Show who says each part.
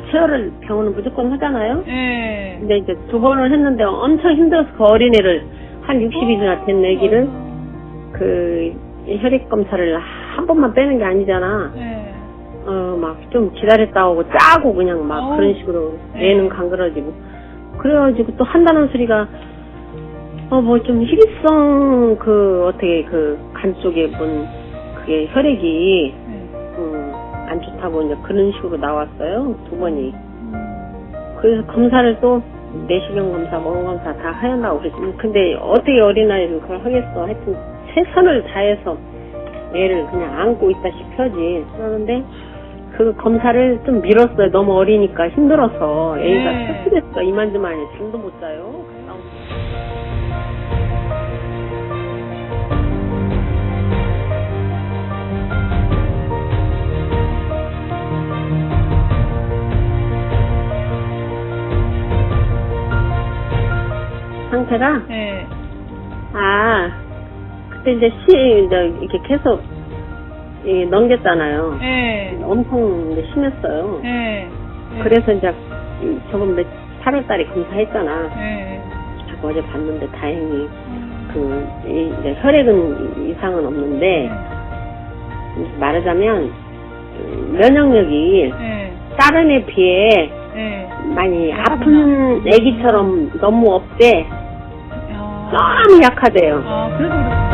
Speaker 1: 케어를 병원은 무조건 하잖아요.
Speaker 2: 예.
Speaker 1: 근데 이제 두 번을 했는데 엄청 힘들어서 그 어린애를 한 60일이나 된 애기를 그 혈액 검사를 한 번만 빼는 게 아니잖아.
Speaker 2: 예.
Speaker 1: 어, 막 좀 기다렸다 오고 짜고 그냥 막
Speaker 2: 어우.
Speaker 1: 그런 식으로
Speaker 2: 네.
Speaker 1: 애는 간그러지고. 그래가지고 또 한다는 소리가 어, 뭐 좀 희귀성 그 어떻게 그 간 쪽에 뭔 그게 혈액이
Speaker 2: 예.
Speaker 1: 음, 안 좋다고 이제 그런 식으로 나왔어요. 두 번이.
Speaker 2: 음.
Speaker 1: 그래서 검사를 또 내시경 검사, 먹은 검사 다 하였다고 그랬지. 근데 어떻게 어린아이를 그걸 하겠어. 하여튼 최선을 다해서 애를 그냥 안고 있다시피 하지. 그러는데 그 검사를 좀 미뤘어요. 너무 어리니까 힘들어서 애가
Speaker 2: 네.
Speaker 1: 스트레스가 이만저만해. 잠도 못 자요. 상태가
Speaker 2: 예.
Speaker 1: 아 그때 이제 시 이제 이렇게 계속 이 넘겼잖아요.
Speaker 2: 예.
Speaker 1: 엄청 이제 심했어요.
Speaker 2: 예.
Speaker 1: 그래서 이제 이 저번 몇 8월달에 검사했잖아.
Speaker 2: 예.
Speaker 1: 자꾸 어제 봤는데 다행히
Speaker 2: 음.
Speaker 1: 그 이- 이제 혈액은 이상은 없는데 이제 말하자면 음, 면역력이
Speaker 2: 예.
Speaker 1: 다른 애 비해
Speaker 2: 예.
Speaker 1: 많이 아픈 애기처럼 너무 없대.
Speaker 2: 아.
Speaker 1: 너무 약하대요.
Speaker 2: 아, 그래서.